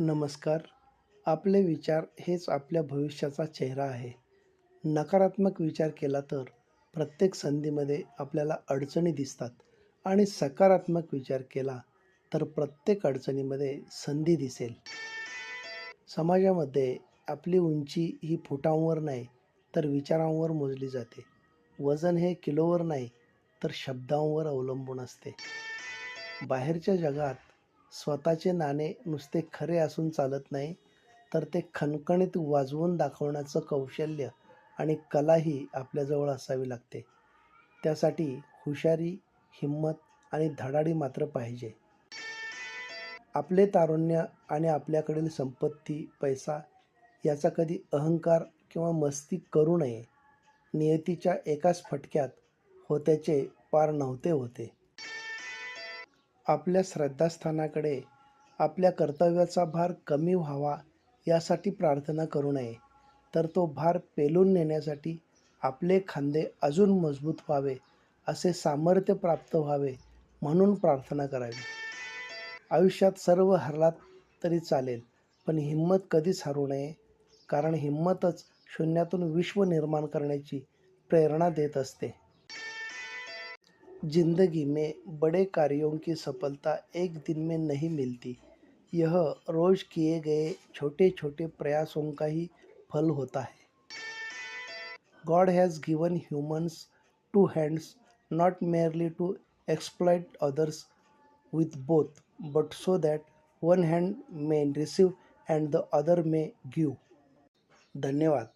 नमस्कार. आपले विचार हेच आपल्या भविष्याचा चेहरा आहे. नकारात्मक विचार केला तर प्रत्येक संधीमध्ये आपल्याला अडचणी दिसतात आणि सकारात्मक विचार केला तर प्रत्येक अडचणीमध्ये संधी दिसेल. समाजामध्ये आपली उंची ही फुटांवर नाही तर विचारांवर मोजली जाते. वजन हे किलोवर नाही तर शब्दांवर अवलंबून असते. बाहेरच्या जगात स्वतःचे नाणे नुसते खरे असून चालत नाही तर ते खणखणीत वाजवून दाखवण्याचं कौशल्य आणि कलाही आपल्याजवळ असावी लागते. त्यासाठी हुशारी हिंमत आणि धडाडी मात्र पाहिजे. आपले तारुण्य आणि आपल्याकडील संपत्ती पैसा याचा कधी अहंकार किंवा मस्ती करू नये. नियतीच्या एकाच फटक्यात होत्याचे पार नव्हते होते. आपल्या श्रद्धास्थानाकडे आपल्या कर्तव्याचा भार कमी व्हावा यासाठी प्रार्थना करू नये तर तो भार पेलून नेण्यासाठी आपले खांदे अजून मजबूत व्हावे असे सामर्थ्य प्राप्त व्हावे म्हणून प्रार्थना करावी. आयुष्यात सर्व हरलात तरी चालेल पण हिंमत कधीच हरू नये कारण हिंमतच शून्यातून विश्व निर्माण करण्याची प्रेरणा देत असते. ज़िंदगी में बड़े कार्यों की सफलता एक दिन में नहीं मिलती। यह रोज किए गए छोटे छोटे प्रयासों का ही फल होता है। God has given humans two hands not merely to exploit others with both but so that one hand में रिसीव एंड द अदर में गिव धन्यवाद।